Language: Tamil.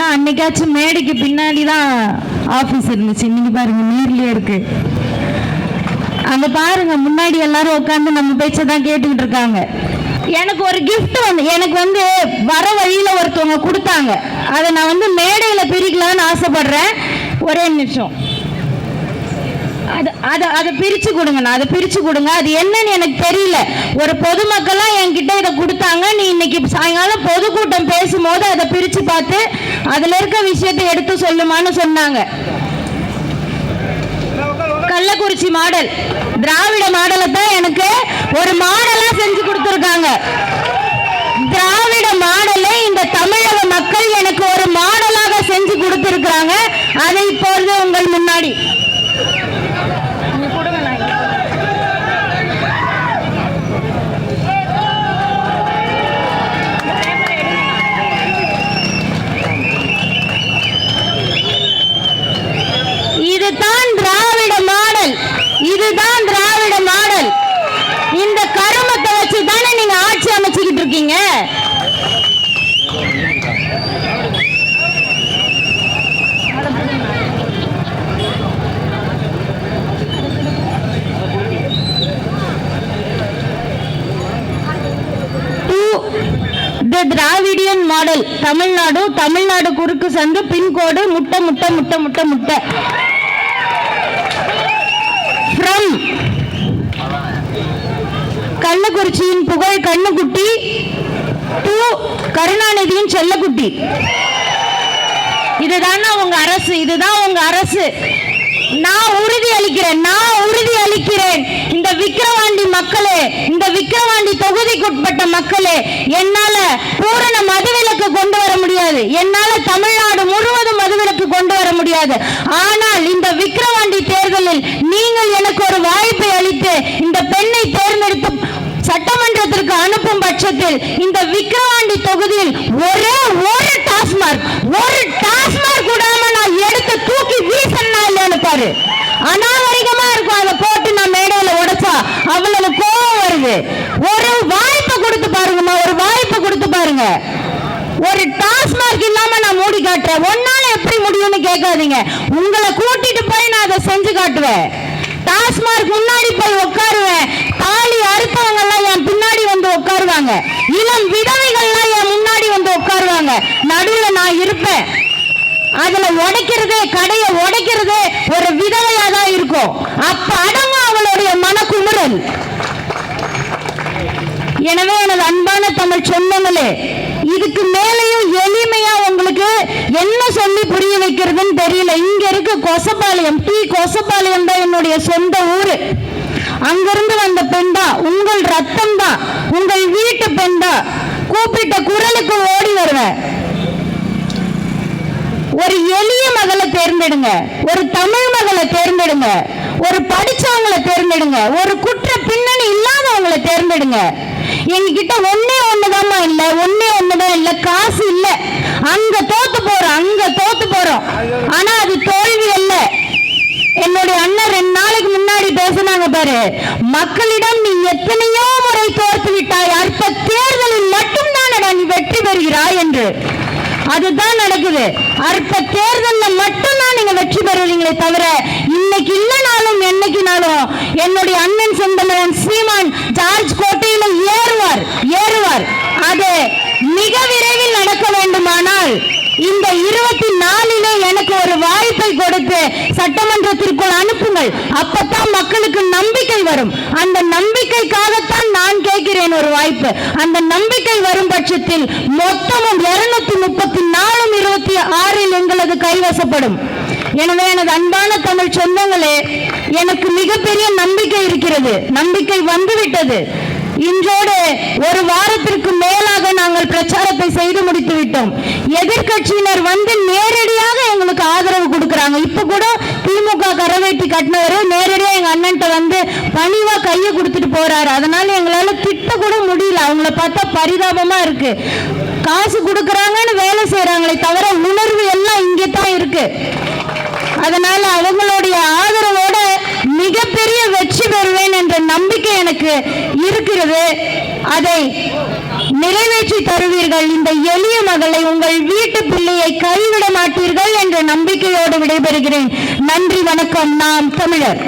இருந்ததுன்னா அன்னைக்காச்சும் மேடைக்கு பின்னாடி தான் ஆஃபீஸ் இருந்துச்சு. இன்னைக்கு பாருங்க நேர்லயே இருக்கு. அங்க பாருங்க முன்னாடி எல்லாரும் உட்காந்து நம்ம பேச்சை தான் கேட்டுக்கிட்டு இருக்காங்க. எனக்கு ஒரு கிஃப்ட் வந்து எனக்கு வந்து வர வழியில ஒருத்தவங்க கொடுத்தாங்க. அதை நான் வந்து மேடையில பிரிக்கலாம்னு ஆசைப்படுறேன். ஒரே நிமிஷம். அது அதை அதை பிரிச்சு கொடுங்கண்ணா அதை பிரிச்சு கொடுங்க. அது என்னன்னு எனக்கு தெரியல. ஒரு பொதுமக்களாக என்கிட்ட இதை கொடுத்தாங்க. நீ இன்னைக்கு சாயங்காலம் பொதுக்கூட்டம் பேசும்போது அதை பிரிச்சு பார்த்து அதுல இருக்க விஷயத்தை எடுத்து சொல்லுமான்னு சொன்னாங்க. கள்ளக்குறிச்சி மாடல். திராவிட மாடலை தான் எனக்கு ஒரு மாடலா செஞ்சு கொடுத்துருக்காங்க. திராவிட மாடலை இந்த தமிழக மக்கள் எனக்கு ஒரு மாடலாக செஞ்சு கொடுத்துருக்காங்க அதை இப்பொழுது உங்கள் முன்னாடி இதுதான் திராவிட மாடல் இதுதான் திராவிட மாடல் இந்த கருமத்தை வச்சு தானே நீங்க ஆட்சி அமைச்சுக்கிட்டு இருக்கீங்க the Dravidian model. Tamil Nadu Tamil Nadu குறுக்கு சந்து பின்கோடு முட்டை முட்டை முட்டை முட்டை முட்டை. ஃப்ரம் கள்ளக்குறிச்சியின் புகழ் கண்ணுக்குட்டி டு கருணாநிதியின் செல்லக்குட்டி. இதுதான் உங்க அரசு? இதுதான் உங்க அரசு. நான் உறுதி அளிக்கிறேன் நான் உறுதி அளிக்கிறேன் இந்த விக்கிரவாண்டி மக்களே இந்த விக்கிரவாண்டி தொகுதிக்குட்பட்ட மக்களே என்னால பூரண மதுவிலக்கு கொண்டு வர முடியாது. என்னால தமிழ்நாடு முழுவதும் மதுவிலக்கு கொண்டு வர முடியாது. ஆனால் இந்த விக்கிரவாண்டி தேர்தலில் நீங்கள் எனக்கு ஒரு வாய்ப்பை அளித்து இந்த பெண்ணை தேர்ந்தெடுத்து சட்டமன்றத்திற்கு அனுப்பும் பட்சத்தில் இந்த விக்கிரவாண்டி தொகுதியில் ஒரே ஒரு டாஸ்மார்க் ஒரு டாஸ்மார்க் கூடாம நான் எடுத்து தூக்கி வீசனா இல்லைன்னு பாரு அநாகரிகமா இருக்கும் அதை போட்டு நான் மேடையில உடைச்சா அவ்வளவு கோவம் வருது ஒரு வாய்ப்பு கொடுத்து பாருங்கம்மா ஒரு வாய்ப்பு கொடுத்து பாருங்க. ஒரு டாஸ்மார்க் இல்லாம நான் மூடி காட்டுறேன். ஒன்னால எப்படி முடியும்னு கேட்காதீங்க. உங்களை கூட்டிட்டு போய் நான் அதை செஞ்சு காட்டுவேன். டாஸ்மார்க் முன்னாடி போய் உட்காருவேன். தாலி அறுத்தவங்க எல்லாம் என் பின்னாடி வந்து உட்காருவாங்க. இளம் விதவைகள்லாம் என் முன்னாடி வந்து உட்காருவாங்க. நடுவுல நான் இருப்பேன். அதுல உடைக்கிறது கடையை உடைக்கிறது ஒரு விதவையா தான் இருக்கும். அப்ப அடங்கும் அவளுடைய மனக்குமுறல். எனவே எனது அன்பான தமிழ் சொந்தங்களே இதுக்கு மேலேயும் எளிமையா உங்களுக்கு என்ன சொல்லி புரிய வைக்கிறதுன்னு தெரியல. இங்க இருக்க கொசப்பாளையம் டி கொசப்பாளையம் தான் என்னுடைய சொந்த ஊரு. அங்கிருந்து வந்த பெண் தான் உங்கள் ரத்தம் தான் உங்கள் வீட்டு பெண் தான். கூப்பிட்ட குரலுக்கு ஓடி வருவேன். ஒரு எளிய மகளை தேர்ந்தெடுங்க ஒரு தமிழ் மகளை தேர்ந்தெடுங்க ஒரு படிச்சவங்களை தேர்ந்தெடுங்க ஒரு குற்ற பின்னணி இல்லாதவங்களை தேர்ந்தெடுங்க. எங்ககிட்ட ஒன்னே ஒண்ணுதாம்மா இல்ல ஒண்ணே ஒண்ணுதான் இல்ல. காசு இல்ல. அங்க தோத்து போறோம் அங்க தோத்து போறோம். ஆனா அது தோல்வி அல்ல. என்னுடைய அண்ணன் ரெண்டு நாளைக்கு முன்னாடி பேசினாங்க பாரு. மக்களிடம் நீ எத்தனையோ முறை தோற்று விட்டாய். அற்ப தேர்தலில் மட்டும்தான் நீ வெற்றி பெறுகிறாய் என்று. அதுதான் நடக்குது. அற்ப தேர்தல்ல மட்டும்தான் நீங்க வெற்றி பெறுவீங்களே தவிர இன்னைக்கு இல்லைனாலும் என்னைக்குனாலும் என்னுடைய அண்ணன் சொந்தமரன் சீமான் ஜார்ஜ் அது மிக விரைவில் நடக்க வேண்டுமானால் இந்த இருபத்தி நாலிலே எனக்கு ஒரு வாய்ப்பை கொடுத்து சட்டமன்றத்திற்குள் அனுப்புங்கள். அப்பத்தான் மக்களுக்கு நம்பிக்கை வரும். அந்த நம்பிக்கைக்காகத்தான் நான் கேட்கிறேன் ஒரு வாய்ப்பு. அந்த நம்பிக்கை வரும் பட்சத்தில் மொத்தமும் இருநூத்தி முப்பத்தி நாலும் இருபத்தி ஆறில் எங்களது கைவசப்படும். எனவே எனது அன்பான தமிழ் சொந்தங்களே எனக்கு மிகப்பெரிய நம்பிக்கை இருக்கிறது. நம்பிக்கை வந்துவிட்டது. இன்றோடு ஒரு வாரத்திற்கு மேலாக நாங்கள் பிரச்சாரத்தை செய்து முடித்து விட்டோம். எதிர்க்கட்சியினர் வந்து நேரடியாக எங்களுக்கு ஆதரவு கொடுக்கறாங்க. இப்ப கூட திமுக கரவேட்டி கட்டினவர் நேரடியா எங்க அண்ணன்ட்ட வந்து பணிவா கையை கொடுத்துட்டு போறாரு. அதனால எங்களால திட்ட கூட முடியல. அவங்கள பார்த்தா பரிதாபமா இருக்கு. காசு கொடுக்கறாங்கன்னு வேலை செய்யறாங்களே தவிர உணர்வு எல்லாம் இங்கே தான் இருக்கு. அதனால அவங்களுடைய ஆதரவோட மிகப்பெரிய வெற்றி பெறுவேன். நம்பிக்கை எனக்கு இருக்கிறது. அதை நிறைவேற்றி தருவீர்கள். இந்த எளிய மகளை உங்கள் வீட்டு பிள்ளையை கைவிட மாட்டீர்கள் என்ற நம்பிக்கையோடு விடைபெறுகிறேன். நன்றி வணக்கம். நாம் தமிழர்.